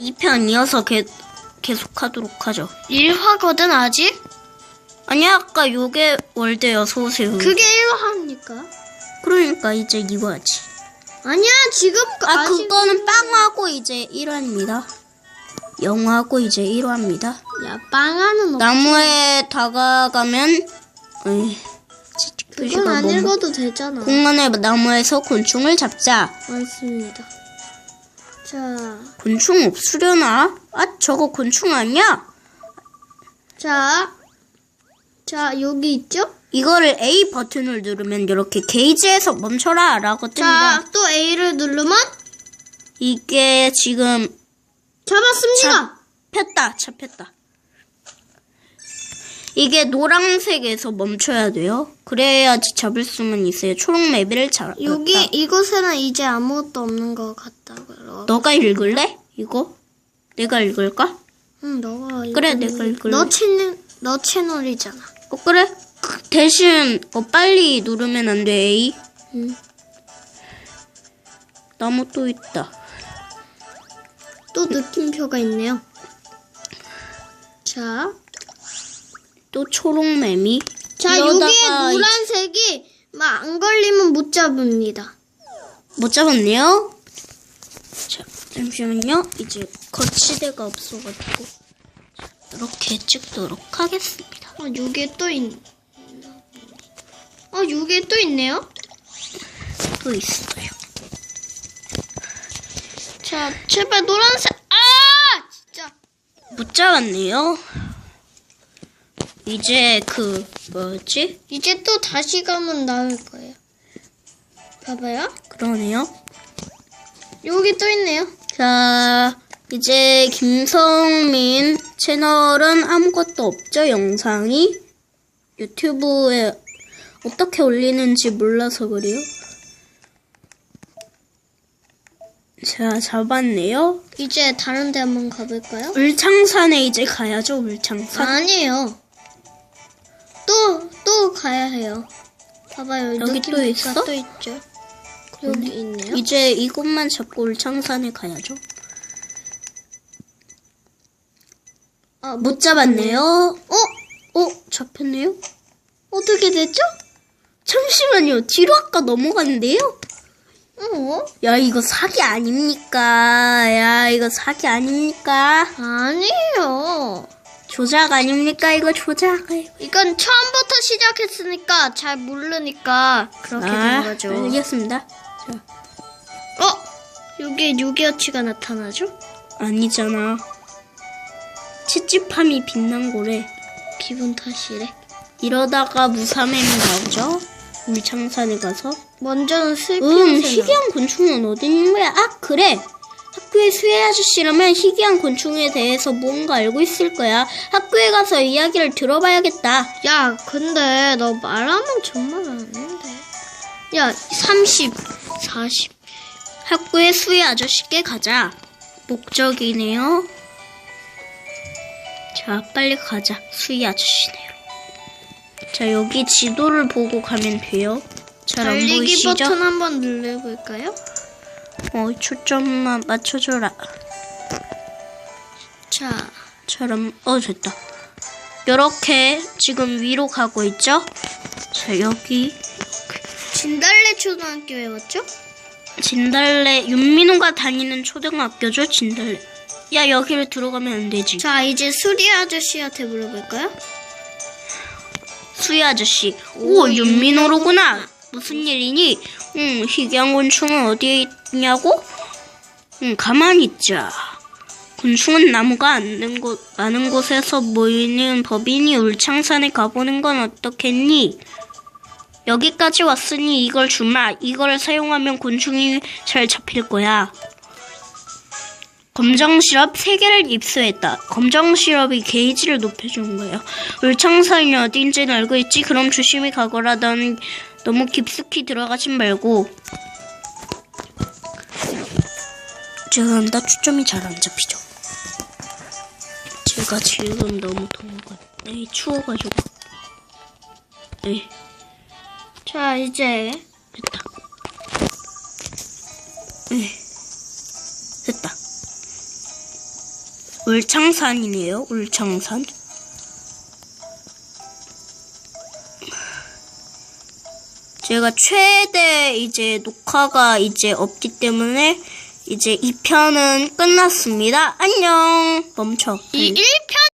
2편 이어서 개, 계속하도록 하죠. 1화거든 아직? 아니 아까 요게 월드 어서 오세요. 그게 1화입니까? 그러니까 이제 이거지. 아니야 지금 아 아직 그거는 빵하고 이제 1화입니다. 영화하고 이제 1화입니다. 야 빵하는 없 나무에 다가가면 어이, 그건 안 너무- 읽어도 되잖아 공간의 나무에서 곤충을 잡자. 맞습니다 자, 곤충 없으려나? 아 저거 곤충 아니야? 자, 자 여기 있죠? 이거를 A 버튼을 누르면 이렇게 게이지에서 멈춰라 라고 뜹니다. 자, 또 A를 누르면 이게 지금 잡았습니다. 폈다 잡혔다. 이게 노란색에서 멈춰야 돼요. 그래야지 잡을 수는 있어요. 초록 맵을 잡았다. 여기 이곳에는 이제 아무것도 없는 것 같다고요. 너가 읽을래? 이거? 내가 읽을까? 응, 너가 그래, 읽는 내가 거. 읽을래. 너 채널 너 채널이잖아. 어 그래? 그 대신 어, 빨리 누르면 안 돼. A. 응. 나무 또 있다. 또 느낌표가 있네요. 자, 또 초록 매미. 자 여기에 노란색이 막 안 걸리면 못 잡습니다. 못 잡았네요. 자, 잠시만요. 이제 거치대가 없어가지고 자, 이렇게 찍도록 하겠습니다. 어, 여기에 또 있. 어, 여기에 또 있네요. 또 있어요. 자, 제발 노란색. 아, 진짜. 못 잡았네요. 이제 그 뭐지? 이제 또 다시 가면 나올 거예요. 봐봐요. 그러네요. 여기 또 있네요. 자, 이제 김성민 채널은 아무것도 없죠, 영상이. 유튜브에 어떻게 올리는지 몰라서 그래요. 자, 잡았네요. 이제 다른 데 한번 가볼까요? 울창산에 이제 가야죠, 울창산. 아니에요. 또, 또 가야 해요. 봐봐요. 여기 또 있어? 또 있죠. 여기 있네요. 이제 이곳만 잡고 울창산에 가야죠. 아, 못 잡았네요. 어? 어, 잡혔네요? 어떻게 됐죠? 잠시만요. 뒤로 아까 넘어갔는데요? 어? 야, 이거 사기 아닙니까? 야, 이거 사기 아닙니까? 아니에요. 조작 아닙니까? 이거 조작. 이건 처음부터 시작했으니까 잘 모르니까 그렇게 된 거죠. 아, 알겠습니다. 자, 어? 여기에 유기어치가 나타나죠? 아니잖아. 칫찝함이 빛난 거래. 기분 탓이래. 이러다가 무사맨이 나오죠? 울창산에 가서. 먼저는 슬픈 음. 희귀한 곤충은 어디 있는 거야? 아, 그래. 학교의 수혜 아저씨라면 희귀한 곤충에 대해서 뭔가 알고 있을 거야. 학교에 가서 이야기를 들어봐야겠다. 야, 근데 너 말하면 정말 안 했는데. 야, 30, 40. 학교의 수혜 아저씨께 가자. 목적이네요. 자, 빨리 가자. 수혜 아저씨네요. 자, 여기 지도를 보고 가면 돼요. 잘안 달리기 보이시죠? 버튼 한번 눌러볼까요? 어, 초점만 맞춰줘라. 자, 처럼 어 됐다. 이렇게 지금 위로 가고 있죠? 자 여기 진달래 초등학교에 왔죠? 진달래 윤민호가 다니는 초등학교죠 진달래. 야 여기를 들어가면 안 되지. 자, 이제 수리 아저씨한테 물어볼까요? 수희 아저씨. 오, 오 윤민호로구나. 무슨 일이니? 응 희귀한 곤충은 어디에 있냐고? 응 가만히 있자. 곤충은 나무가 많은 곳, 많은 곳에서 모이는 법이니 울창산에 가보는 건 어떻겠니? 여기까지 왔으니 이걸 주마. 이걸 사용하면 곤충이 잘 잡힐 거야. 검정 시럽 3개를 입수했다. 검정 시럽이 게이지를 높여주는 거예요. 울창산이 어딘지는 알고 있지? 그럼 조심히 가거라. 넌 너무 깊숙이 들어가진 말고. 죄송합니다. 초점이 잘 안 잡히죠. 제가 지금 너무 더워가지고, 네, 추워가지고. 네, 자, 이제 됐다. 네, 됐다. 울창산이네요. 울창산. 제가 최대 이제 녹화가 이제 없기 때문에 이제 2편은 끝났습니다. 안녕. 멈춰. 이 1편